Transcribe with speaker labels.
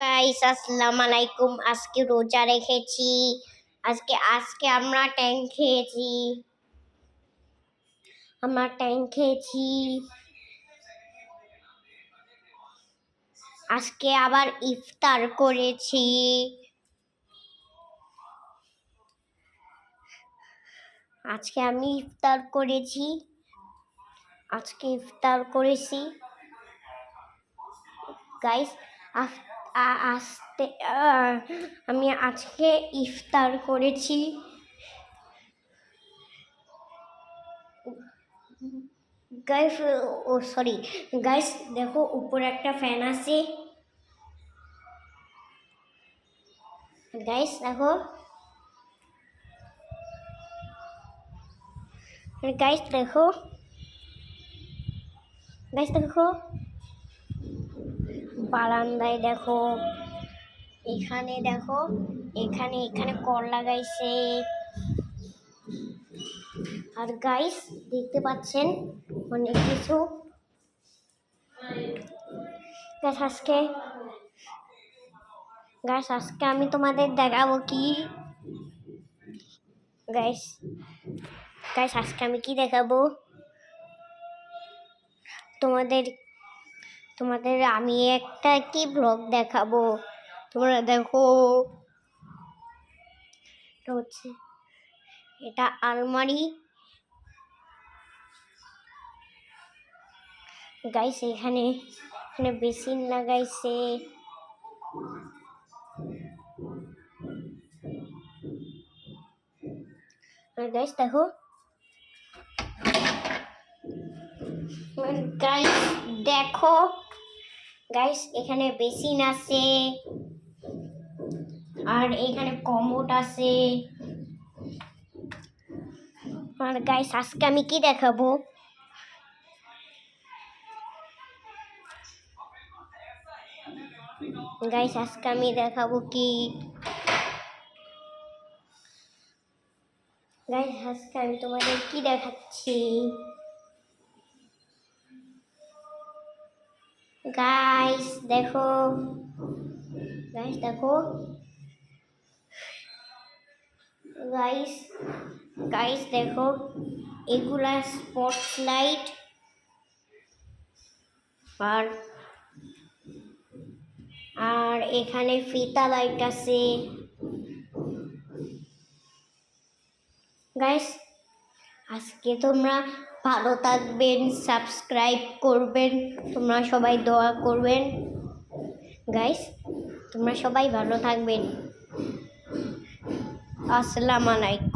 Speaker 1: Guys আসসালামু আলাইকুম আজকে রোজা রেখেছি। আজকে আজকে আমরা ট্যাং খেয়েছি। আমরা ট্যাং খেয়েছি। আজকে আবার ইফতার করেছি। আজকে আমি ইফতার করেছি। আজকে ইফতার করেছি। গাইস আসতে আমি আজকে ইফতার করেছি। গাইস ও সরি গাইস দেখো, উপরে একটা ফ্যান আছে। গাইস দেখো। গাইস দেখো। গাইস দেখো। বারান্দায় দেখো। এখানে দেখো, এখানে এখানে কর লাগাইছে। আর গাইস দেখতে পাচ্ছেন অনেক কিছু। গাছ আজকে গাছ আজকে আমি তোমাদের দেখাবো কি? গাইস গাইস আজকে আমি কি দেখাবো? তোমাদের তোমাদের আমি একটা কি ব্লগ দেখাবো? তোমরা দেখো। হচ্ছে, এটা আলমারি। গাইছে এখানে এখানে বেসিন লাগাইছে। গাইস দেখো। গাইস দেখো। গাইস এখানে বেসিন আছে। আর এখানে কমোট আছে। আর গাইস আজকে আমি কি দেখাবো? গাইস আজকে আমি দেখাবো কি? গাইস আজকে আমি তোমাদের কি দেখাচ্ছি? গাইস দেখো। গাইস দেখো। গাইস গাইস দেখো। এগুলা স্পটস লাইট আর আর এখানে ফিতা লাইট আছে। গাইস আজকে তোমরা ভালো থাকবেন সাবস্ক্রাইব করবেন, তোমরা সবাই দোয়া করবেন। গাইস তোমরা সবাই ভালো থাকবেন। আসসালামু আলাইকুম।